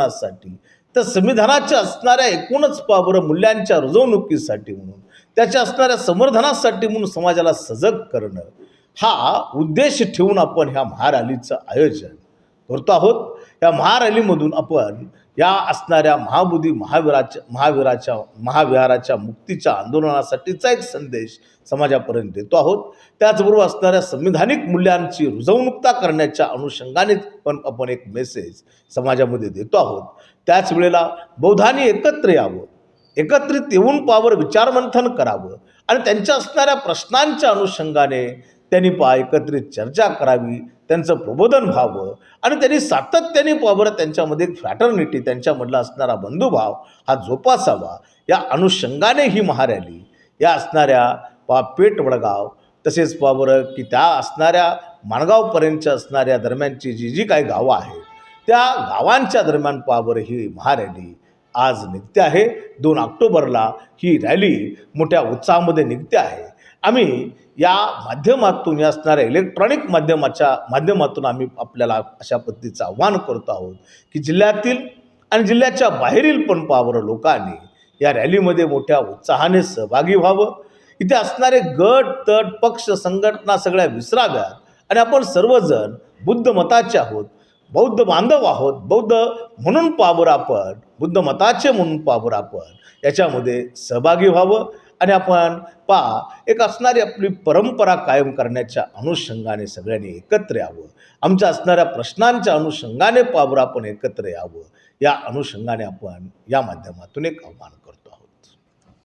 साठी. तर संविधानाच्या असणाऱ्या एकूणच पावर मूल्यांच्या रुजवणुकीसाठी म्हणून त्याच्या असणाऱ्या समर्थनासाठी म्हणून समाजाला सजग करणं हा उद्देश ठेवून आपण ह्या महारॅलीचं आयोजन करतो आहोत. या महारॅलीमधून आपण या असणाऱ्या महाबुद्धी महावीराच्या महावीराच्या महाविहाराच्या मुक्तीच्या आंदोलनासाठीचा एक संदेश समाजापर्यंत देतो आहोत. त्याचबरोबर असणाऱ्या संविधानिक मूल्यांची रुजवणुकता करण्याच्या अनुषंगाने पण आपण एक मेसेज समाजामध्ये देतो आहोत. त्याच वेळेला बौद्धांनी एकत्र यावं एकत्रित येऊन पावर विचारमंथन करावं आणि त्यांच्या असणाऱ्या प्रश्नांच्या अनुषंगाने त्यांनी पा एकत्रित चर्चा करावी त्यांचं प्रबोधन व्हावं आणि त्यांनी सातत्याने पावर त्यांच्यामध्ये एक फ्रॅटर्निटी त्यांच्यामधला असणारा बंधुभाव हा जोपासावा. या अनुषंगाने ही महारॅली. या असणाऱ्या पा पेठ वडगाव तसेच पावर की त्या असणाऱ्या माणगावपर्यंतच्या असणाऱ्या दरम्यानची जी जी काही गावं आहेत त्या गावांच्या दरम्यान पावर ही महारॅली आज निघते आहे. दोन ऑक्टोबरला ही रॅली मोठ्या उत्साहामध्ये निघते आहे. आम्ही या माध्यमातून या असणाऱ्या इलेक्ट्रॉनिक माध्यमाच्या माध्यमातून आम्ही आपल्याला अशा पद्धतीचं आव्हान करतो आहोत की जिल्ह्यातील आणि जिल्ह्याच्या बाहेरील पण पावर लोकांनी या रॅलीमध्ये मोठ्या उत्साहाने सहभागी व्हावं. इथे असणारे गट तट पक्ष संघटना सगळ्या विसराव्यात. आणि आपण सर्वजण बुद्ध मताचे आहोत बौद्ध बांधव आहोत बौद्ध म्हणून पावर आपण बुद्ध मताचे म्हणून पावर आपण याच्यामध्ये सहभागी व्हावं. आणि आपण पा एक असणारी आपली परंपरा कायम करण्याच्या अनुषंगाने सगळ्यांनी एकत्र यावं. आमच्या असणाऱ्या प्रश्नांच्या अनुषंगाने पावर आपण एकत्र यावं. या अनुषंगाने आपण या माध्यमातून एक आव्हान करतो